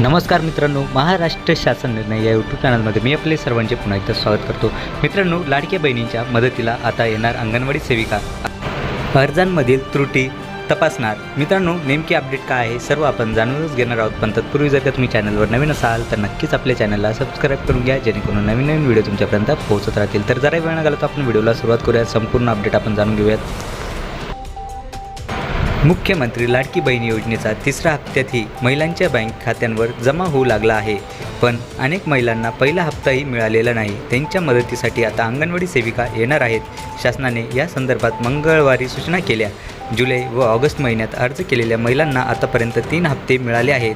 नमस्कार मित्रांनो महाराष्ट्र शासन निर्णय या यूट्यूब चॅनलमध्ये मी आपले सर्वांचे पुन्हा एकदा स्वागत करतो. मित्रांनो लाडक्या बहिणींच्या मदतीला आता येणार अंगणवाडी सेविका. अर्जांमधील त्रुटी तपासणार. मित्रांनो नेमकी अपडेट काय आहे सर्व आपण जाणूनच घेणार आहोत. पण तत्पूर्वी जर का तुम्ही चॅनलवर नवीन असाल तर नक्कीच आपल्या चॅनलला सबस्क्राईब करून घ्या जेणेकरून नवीन नवीन व्हिडिओ तुमच्यापर्यंत पोहोचत राहतील. तर जरा वेळ न तर आपण व्हिडिओला सुरुवात करूया. संपूर्ण अपडेट आपण जाणून घेऊयात. मुख्यमंत्री लाडकी बहीण योजनेचा तिसरा हप्त्यातही महिलांच्या बँक खात्यांवर जमा होऊ लागला आहे. पण अनेक महिलांना पहिला हप्ताही मिळालेला नाही. त्यांच्या मदतीसाठी आता अंगणवाडी सेविका येणार आहेत. शासनाने या संदर्भात मंगळवारी सूचना केल्या. जुलै व ऑगस्ट महिन्यात अर्ज केलेल्या महिलांना आतापर्यंत तीन हप्ते मिळाले आहेत.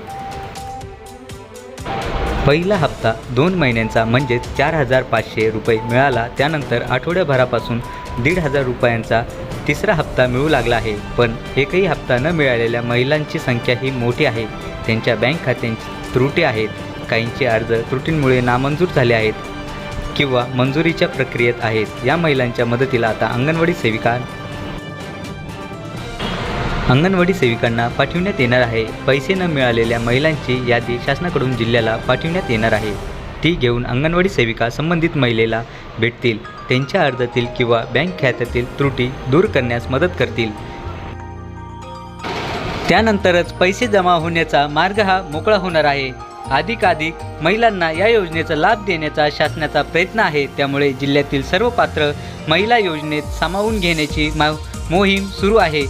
पहिला हप्ता दोन महिन्यांचा म्हणजेच चार हजार पाचशे रुपये मिळाला. त्यानंतर आठवड्याभरापासून दीड हजार रुपयांचा तिसरा हप्ता मिळू लागला आहे. पण एकही हप्ता न मिळालेल्या महिलांची संख्या ही मोठी आहे. त्यांच्या बँक खात्यांची त्रुटी आहेत. काहींचे अर्ज त्रुटींमुळे नामंजूर झाले आहेत किंवा मंजुरीच्या प्रक्रियेत आहेत. या महिलांच्या मदतीला आता अंगणवाडी सेविका अंगणवाडी सेविकांना पाठविण्यात येणार आहे. पैसे न मिळालेल्या महिलांची यादी शासनाकडून जिल्ह्याला पाठविण्यात येणार आहे. ती घेऊन अंगणवाडी सेविका संबंधित महिलेला भेटतील. त्यांच्या अर्जातील किंवा बँक खात्यातील त्रुटी दूर करण्यास मदत करतील. त्यानंतरच पैसे जमा होण्याचा मार्ग हा मोकळा होणार आहे. अधिकाधिक महिलांना या योजनेचा लाभ देण्याचा शासनाचा प्रयत्न आहे. त्यामुळे जिल्ह्यातील सर्व पात्र महिला योजनेत सामावून घेण्याची मा मोहीम सुरू आहे.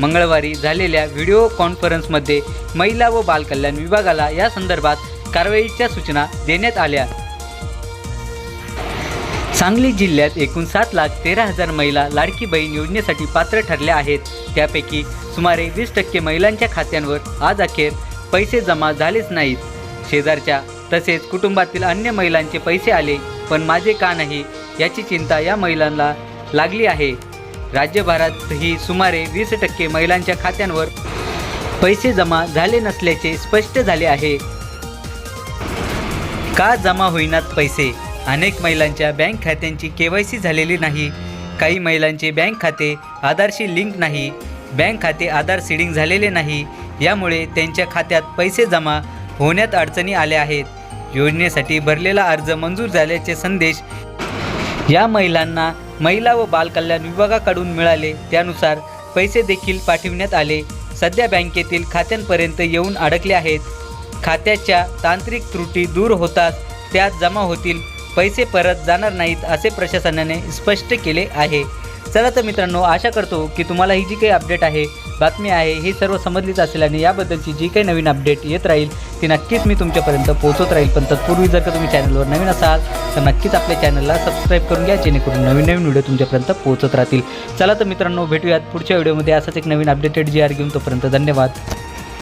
मंगळवारी झालेल्या व्हिडिओ कॉन्फरन्समध्ये महिला व बालकल्याण विभागाला या संदर्भात कारवाईच्या सूचना देण्यात आल्या. सांगली जिल्ह्यात एकूण सात लाख तेरा हजार महिला लाडकी बहीण योजनेसाठी पात्र ठरल्या आहेत. त्यापैकी सुमारे वीस टक्के महिलांच्या खात्यांवर आज अखेर पैसे जमा झालेच नाहीत. शेजारच्या तसेच कुटुंबातील अन्य महिलांचे पैसे आले पण माझे का नाही याची चिंता या महिलांना लागली आहे. राज्यभरातही सुमारे वीस टक्के महिलांच्या खात्यांवर पैसे जमा झाले नसल्याचे स्पष्ट झाले आहे. का जमा होईनात पैसे? अनेक महिलांच्या बँक खात्यांची के वाय सी झालेली नाही. काही महिलांचे बँक खाते आधारशी लिंक नाही. बँक खाते आधार सीडिंग झालेले नाही. यामुळे त्यांच्या खात्यात पैसे जमा होण्यात अडचणी आल्या आहेत. योजनेसाठी भरलेला अर्ज मंजूर झाल्याचे संदेश या महिलांना महिला व बालकल्याण विभागाकडून मिळाले. त्यानुसार पैसे देखील पाठविण्यात आले. सध्या बँकेतील खात्यांपर्यंत येऊन अडकले आहेत. खात्याच्या तांत्रिक त्रुटी दूर होतात त्यात जमा होतील पैसे परत जाणार नाहीत असे प्रशासनाने स्पष्ट केले आहे. चला तर मित्रांनो आशा करतो की तुम्हाला ही जी काही अपडेट आहे बातमी आहे ही सर्व समजलीच असेल आणि याबद्दलची जी काही नवीन अपडेट येत राहील ती नक्कीच मी तुमच्यापर्यंत पोहोचत राहील. पण तत्पूर्वी जर का तुम्ही चॅनलवर नवीन असाल तर नक्कीच आपल्या चॅनलला सबस्क्राईब करून घ्या जेणेकरून नवीन नवीन व्हिडिओ तुमच्यापर्यंत पोहोचत राहतील. चला तर मित्रांनो भेटूयात पुढच्या व्हिडिओमध्ये. असाच एक नवीन अपडेटेड जी आर घेऊन तोपर्यंत धन्यवाद.